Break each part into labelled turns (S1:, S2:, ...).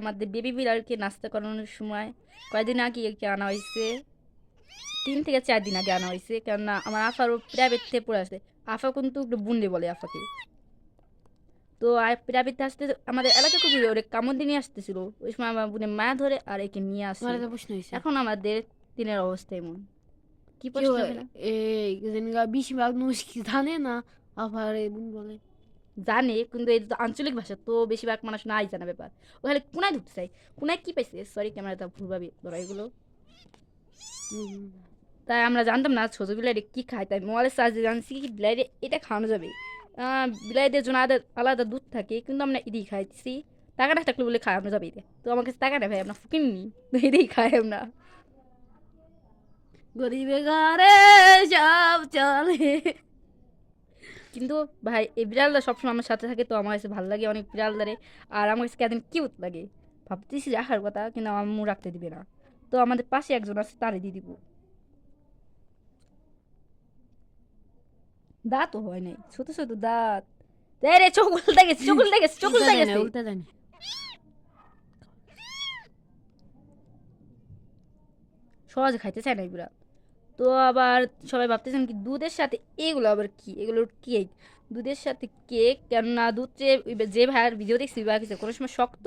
S1: আমাদের বেবি বিড়ালকে নাস্তা করানোর সময় কয়দিন আগে একে আনা হয়েছে? তিন থেকে চার দিন আগে আনা হয়েছে কেননা আমার আফারও প্রাইভেট থেকে পড়ে আসে আফা কিন্তু একটু বুন্ডে বলে আফাকে। তো আর প্রাইভেট আসতে আমাদের এলাকা খুবই ওরে কামড় দিয়ে নিয়ে আসতেছিল। ওই সময় আমার বোনে মায়া ধরে আর একে নিয়ে আসে। এখন আমাদের দিনের অবস্থা এমন। কি প্রশ্ন
S2: এই বেশিরভাগ কি জানে না আবার এই বোন বলে।
S1: জানে, কিন্তু এই তো আঞ্চলিক ভাষা তো বেশিরভাগ মানুষ নাই জানা ব্যাপার। ওখানে কোনায় ঢুকতে চাই? কোনায় কি পাইছে? সরি ক্যামেরাটা ভুলভাবে ধরা এগুলো। তাই আমরা জানতাম না, ছোটো বিলাইরে কী খায়, তাই মোবাইলের সাহায্যে জানছি কি বিলাইরে এটা খাওয়ানো যাবে। বিলাইদের জন্য আলাদা আলাদা দুধ থাকে, কিন্তু আমরা এটাই খাইছি টাকা না থাকলে বলে খাওয়ানো যাবে এটা তো আমার কাছে টাকা ভাই, আমরা ফুকিনি তো এটাই খাই আমরা।
S2: গরিবে ঘরে সব চলে।
S1: কিন্তু ভাই এই বিড়ালটা সবসময় আমার সাথে থাকে তো আমার কাছে ভালো লাগে অনেক বিড়ালদারে। আর আমার কাছে কেদিন কিউট লাগে। ভাবতেছি রাখার কথা কিন্তু আমার আম্মু রাখতে দিবে না। তো আমাদের পাশে একজন আছে তারে দিয়ে দিব। দাঁতও হয় নাই ছোট ছোট দাঁত। রে চোখ উল্টে গেছে চোখ উল্টে গেছে চোখ উল্টে গেছে।
S2: উল্টা জানি
S1: সহজে খাইতে চায় না এগুলা তো আবার সবাই ভাবতেছেন কি দুধের সাথে এগুলো আবার কি? এগুলো কেক দুধের সাথে কেক? কেননা দুধ যে যে ভাইয়ের ভিডিও দেখছি বা কিছু কোনো সময় শক্ত,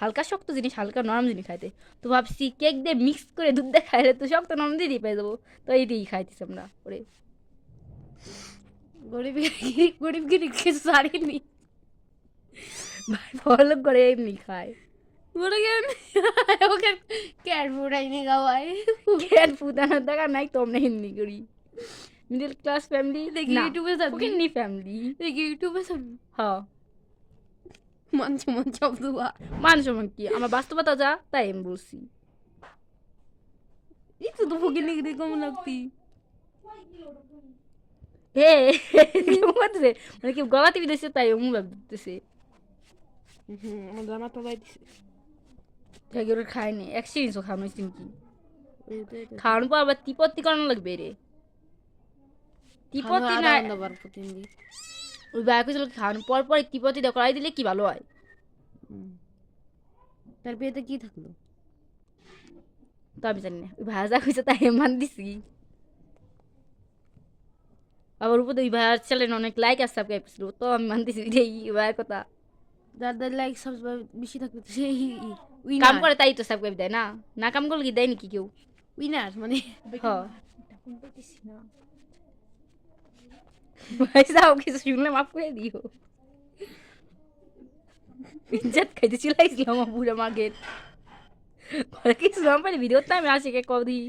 S1: হালকা শক্ত জিনিস, হালকা নরম জিনিস খাইতে। তো ভাবছি কেক দিয়ে মিক্স করে দুধ দিয়ে খাইলে তো শক্ত নরম দিয়ে পেয়ে যাব তো এই দিয়েই খাইতেছি আমরা, ওরে।
S2: গরিব গরিব গরিব কিছু সারিনি
S1: ভাই বড় করে এমনি খায়।
S2: ফুটাইনি গাওয়াই
S1: কেন ফুটানোর দেখা নাই তো আমরা এমনি করি মিডল ক্লাস ফ্যামিলি
S2: দেখি ইউটিউবে যাবি
S1: নি ফ্যামিলি
S2: দেখি ইউটিউবে যাবি
S1: হ্যাঁ
S2: মানছি মান সব দুয়া
S1: মান সম্মান কি আমার বাস্তবতা যা তাই আমি বলছি
S2: এই তো তো ফকির নিগরি কম লাগতি
S1: হে মানে কি গলাতে বিদেছে তাই অমু ভাবতেছে
S2: হুম আমার জামা তো বাইতেছে
S1: এগুলো খায়নি এক্সপিরিয়েন্সও খাওয়ানো হয়েছে কি খাওয়ানোর পর আবার তিপত্তি করানো লাগবে রে। তিপত্তি না ওই বাইক ছিল খাওয়ানোর পর পর তিপত্তিটা করাই দিলে কি ভালো হয়?
S2: তার বিয়েতে কি থাকল?
S1: তো আমি জানি না ওই ভাজা হয়েছে তাই মান দিছি। আবার উপরে ওই ভাইয়ার চ্যানেল অনেক লাইক আর সাবস্ক্রাইব ছিল তো আমি মান দিছি এই ভাইয়ের কথা।
S2: যার যার লাইক সাবস্ক্রাইব বেশি থাকবে তো সেই
S1: কাম করে তাই তো সাবস্ক্রাইব দেয় না না কাম করলে কি দেয় নাকি কেউ
S2: উইনার মানে
S1: হ ভাই যাও কিছু শুনলে মাফ করে দিও ইজ্জত খাইতে চিলাইছিলাম আমার বুড়া মাগের ঘরে কিছু জাম পারি ভিডিওতে আমি আসি কে কদি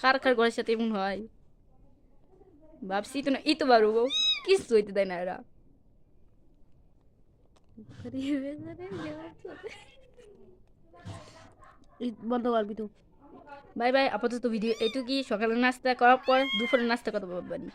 S1: কার কার ঘরের সাথে এমন হয় ভাবছি তো না ই তো পারব কিছু হইতে দেয় না এরা
S2: এই বন্ধ করবি তো
S1: বাই বাই, আপাতত ভিডিও এইটুকুই সকালের নাস্তা করার পর দুপুরের নাস্তা কত পারবানি